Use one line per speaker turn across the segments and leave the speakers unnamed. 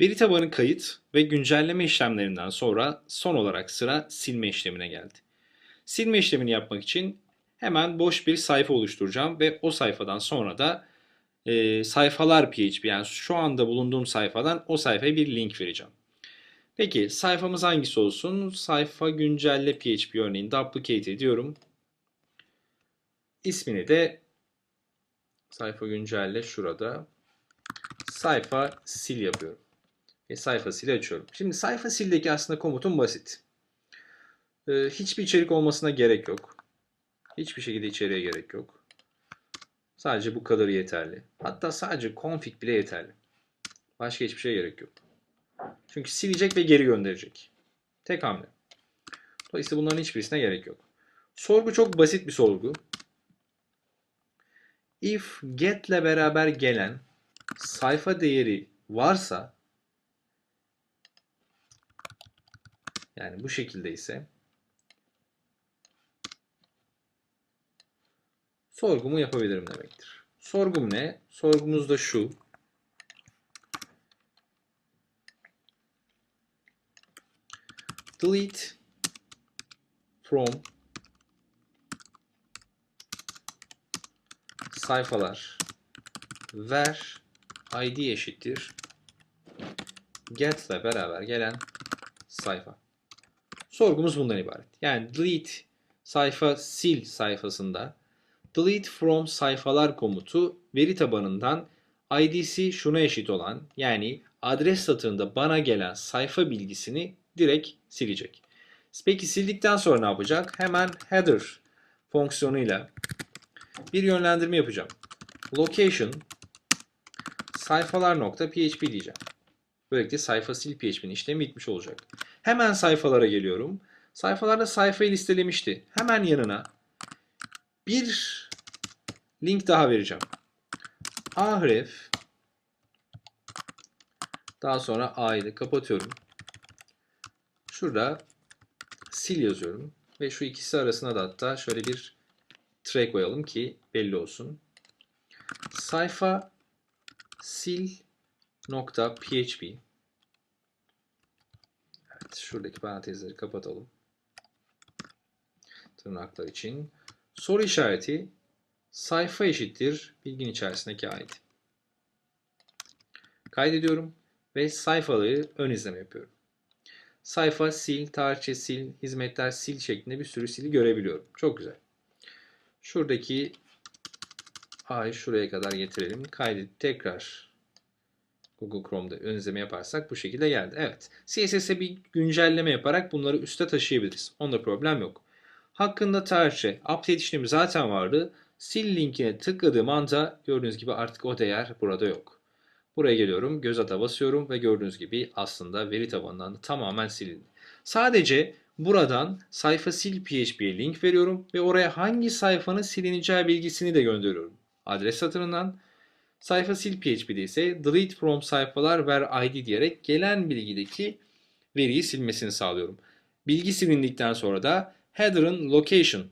Veri tabanı kayıt ve güncelleme işlemlerinden sonra son olarak sıra silme işlemine geldi. Silme işlemini yapmak için hemen boş bir sayfa oluşturacağım ve o sayfadan sonra da e, sayfalar PHP yani şu anda bulunduğum sayfadan o sayfaya bir link vereceğim. Peki sayfamız hangisi olsun? Sayfa güncelle PHP örneğin duplicate ediyorum. İsmini de sayfa güncelle şurada. Sayfa sil yapıyorum. Ve sayfa sili açıyorum. Şimdi sayfa sildeki aslında komutum basit. Ee, hiçbir içerik olmasına gerek yok. Hiçbir şekilde içeriğe gerek yok. Sadece bu kadarı yeterli. Hatta sadece config bile yeterli. Başka hiçbir şeye gerek yok. Çünkü silecek ve geri gönderecek. Tek hamle. Dolayısıyla bunların hiçbirisine gerek yok. Sorgu çok basit bir sorgu. If get ile beraber gelen sayfa değeri varsa yani bu şekilde ise sorgumu yapabilirim demektir. Sorgum ne? Sorgumuz da şu. delete from sayfalar ver id eşittir get ile beraber gelen sayfa. Sorgumuz bundan ibaret. Yani delete sayfa sil sayfasında delete from sayfalar komutu veri tabanından id'si şuna eşit olan yani adres satırında bana gelen sayfa bilgisini direkt silecek. Peki sildikten sonra ne yapacak? Hemen header fonksiyonuyla bir yönlendirme yapacağım. Location sayfalar.php diyeceğim. Böylelikle sayfa sil php'nin işlemi bitmiş olacak. Hemen sayfalara geliyorum. Sayfalarda sayfayı listelemişti. Hemen yanına bir link daha vereceğim. ahref daha sonra a'yı da kapatıyorum. Şurada sil yazıyorum ve şu ikisi arasına da hatta şöyle bir tire koyalım ki belli olsun. Sayfa sil nokta php Evet, şuradaki parantezleri kapatalım. Tırnaklar için. Soru işareti sayfa eşittir bilgin içerisindeki ait. Kaydediyorum ve sayfaları ön izleme yapıyorum. Sayfa sil, tarihçe sil, hizmetler sil şeklinde bir sürü sili görebiliyorum. Çok güzel. Şuradaki A'yı şuraya kadar getirelim. Kaydet tekrar Google Chrome'da ön izleme yaparsak bu şekilde geldi. Evet. CSS'e bir güncelleme yaparak bunları üste taşıyabiliriz. Onda problem yok. Hakkında tarihçe update işlemi zaten vardı. Sil linkine tıkladığım anda gördüğünüz gibi artık o değer burada yok. Buraya geliyorum, göz ata basıyorum ve gördüğünüz gibi aslında veri tabanından da tamamen silindi. Sadece buradan sayfa sil php'ye link veriyorum ve oraya hangi sayfanın silineceği bilgisini de gönderiyorum. Adres satırından sayfa sil php'de ise delete from sayfalar ver id diyerek gelen bilgideki veriyi silmesini sağlıyorum. Bilgi silindikten sonra da header'ın location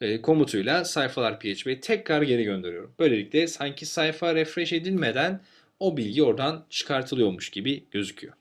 e, komutuyla sayfalar php'ye tekrar geri gönderiyorum. Böylelikle sanki sayfa refresh edilmeden o bilgi oradan çıkartılıyormuş gibi gözüküyor.